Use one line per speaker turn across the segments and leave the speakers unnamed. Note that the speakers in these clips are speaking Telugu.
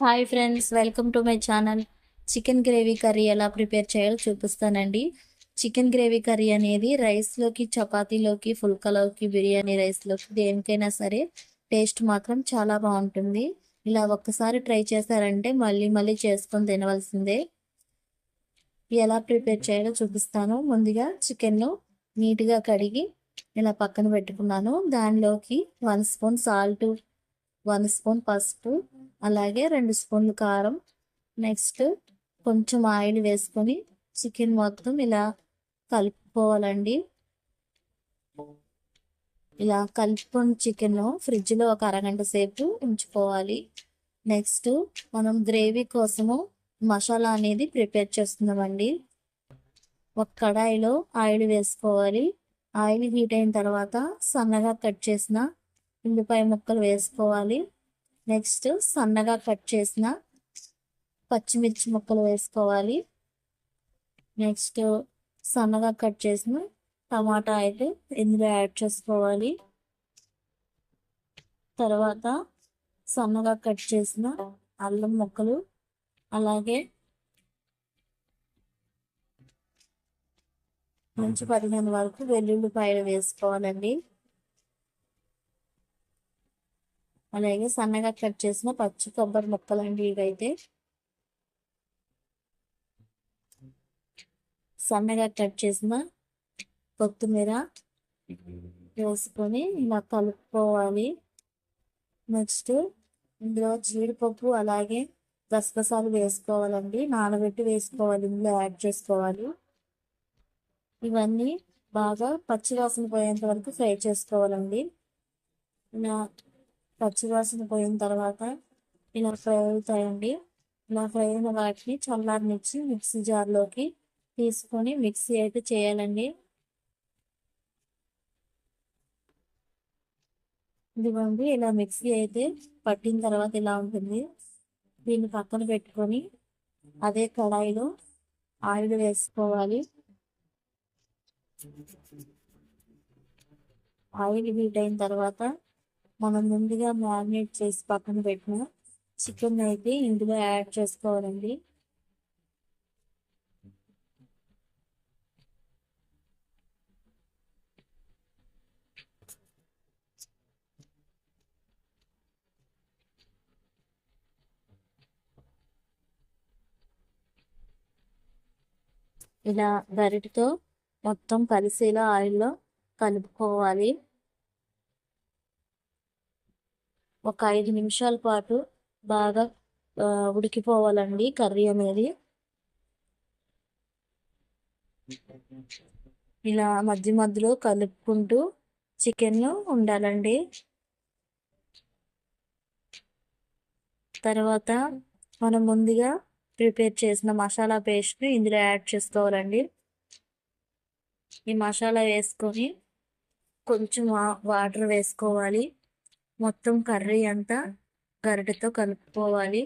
Hi friends welcome to my channel. Chicken gravy curry ఎలా ప్రిపేర్ చేయాలో చూపిస్తానండి. చికెన్ గ్రేవీ కర్రీ అనేది రైస్లోకి చపాతీలోకి ఫుల్కాలోకి బిర్యానీ రైస్లోకి దేనికైనా సరే టేస్ట్ మాత్రం చాలా బాగుంటుంది. ఇలా ఒక్కసారి ట్రై చేశారంటే మళ్ళీ మళ్ళీ చేసుకొని తినవలసిందే. ఎలా ప్రిపేర్ చేయాలో చూపిస్తాను. ముందుగా చికెన్ను నీట్గా కడిగి ఇలా పక్కన పెట్టుకున్నాను. దానిలోకి one spoon salt one spoon పసుపు అలాగే రెండు స్పూన్లు కారం. నెక్స్ట్ కొంచెం ఆయిల్ వేసుకొని చికెన్ మొత్తం ఇలా కలుపుకోవాలండి. ఇలా కలుపుకొని చికెన్ ఫ్రిడ్జ్లో ఒక అరగంట సేపు ఉంచుకోవాలి. నెక్స్ట్ మనం గ్రేవీ కోసము మసాలా అనేది ప్రిపేర్ చేస్తున్నామండి. ఒక కడాయిలో ఆయిల్ వేసుకోవాలి. ఆయిల్ హీట్ అయిన తర్వాత సన్నగా కట్ చేసిన ఉల్లిపాయ ముక్కలు వేసుకోవాలి. నెక్స్ట్ సన్నగా కట్ చేసిన పచ్చిమిర్చి ముక్కలు వేసుకోవాలి. నెక్స్ట్ సన్నగా కట్ చేసిన టమాటా అయితే ఇందులో యాడ్ చేసుకోవాలి. తర్వాత సన్నగా కట్ చేసిన అల్లం ముక్కలు అలాగే మంచి పదిహేను వరకు వెల్లుల్లిపాయలు వేసుకోవాలండి. అలాగే సన్నగా కట్ చేసిన పచ్చి కొబ్బరి ముక్కలు అండి ఇవైతే. సన్నగా కట్ చేసిన కొత్తిమీర వేసుకొని ఇలా కలుపుకోవాలి. నెక్స్ట్ ఇందులో జీడిపప్పు అలాగే గసగసాలు వేసుకోవాలండి. నానబెట్టి వేసుకోవాలి ఇందులో యాడ్ చేసుకోవాలి. ఇవన్నీ బాగా పచ్చివాసన పోయేంత వరకు ఫ్రై చేసుకోవాలండి. ఇలా పచ్చివాసన పోయిన తర్వాత ఇలా ఫ్రై అవుతాయండి. ఇలా ఫ్రై అయిన వాటిని చల్లారనిచ్చి మిక్సీ జార్లోకి తీసుకొని మిక్సీ అయితే చేయాలండి. ఇదిగోండి ఇలా మిక్సీ అయితే పట్టిన తర్వాత ఇలా ఉంటుంది. దీన్ని పక్కన పెట్టుకొని అదే కడాయిలో ఆయిల్ వేసుకోవాలి. ఆయిల్ హీట్ అయిన తర్వాత మనం ముందుగా మ్యారినేట్ చేసి పక్కన పెట్టిన చికెన్ అయితే ఇందులో యాడ్ చేసుకోవాలండి. ఇలా గరిటితో మొత్తం కలిసేలా ఆయిల్లో కలుపుకోవాలి. ఒక ఐదు నిమిషాల పాటు బాగా ఉడికిపోవాలండి కర్రీ అనేది. ఇలా మధ్య మధ్యలో కలుపుకుంటూ చికెన్ను ఉండాలండి. తర్వాత మనం ముందుగా ప్రిపేర్ చేసిన మసాలా పేస్ట్ని ఇందులో యాడ్ చేసుకోవాలండి. ఈ మసాలా వేసుకొని కొంచెం వాటర్ వేసుకోవాలి. మొత్తం కర్రీ అంతా గరిటెతో కలుపుకోవాలి.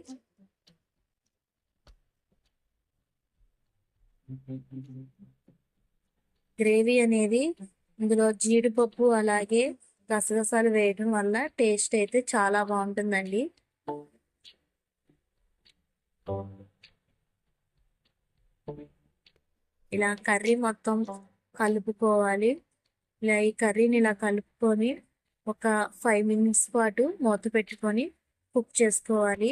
గ్రేవీ అనేది ఇందులో జీడిపప్పు అలాగే గసగసాలు వేయడం వల్ల టేస్ట్ అయితే చాలా బాగుంటుందండి. ఇలా కర్రీ మొత్తం కలుపుకోవాలి. ఇలా ఈ కర్రీని ఇలా కలుపుకొని ఒక ఫైవ్ మినిట్స్ పాటు మూత పెట్టుకొని కుక్ చేసుకోవాలి.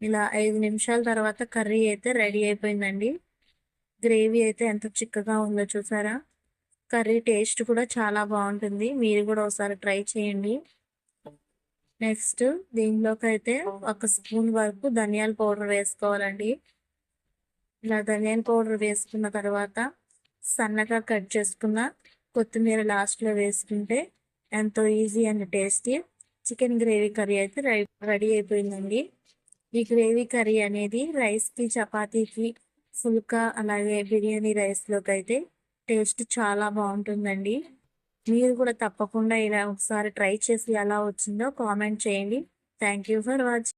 ఇలా ఐదు నిమిషాల తర్వాత కర్రీ అయితే రెడీ అయిపోయిందండి. గ్రేవీ అయితే ఎంత చిక్కగా ఉందో చూసారా? కర్రీ టేస్ట్ కూడా చాలా బాగుంటుంది. మీరు కూడా ఒకసారి ట్రై చేయండి. నెక్స్ట్ దీనిలోకి అయితే ఒక స్పూన్ వరకు ధనియాల పౌడర్ వేసుకోవాలండి. ఇలా ధనియాల పౌడర్ వేసుకున్న తర్వాత సన్నగా కట్ చేసుకున్న కొత్తిమీర లాస్ట్లో వేసుకుంటే ఎంతో easy and tasty chicken gravy curry అయితే రెడీ అయిపోయిందండి. ఈ గ్రేవీ కర్రీ అనేది రైస్కి చపాతీకి ఫుల్కా అలాగే బిర్యానీ రైస్లోకి అయితే టేస్ట్ చాలా బాగుంటుందండి. మీరు కూడా తప్పకుండా ఇలా ఒకసారి ట్రై చేసి ఎలా వచ్చిందో కామెంట్ చేయండి. Thank for watching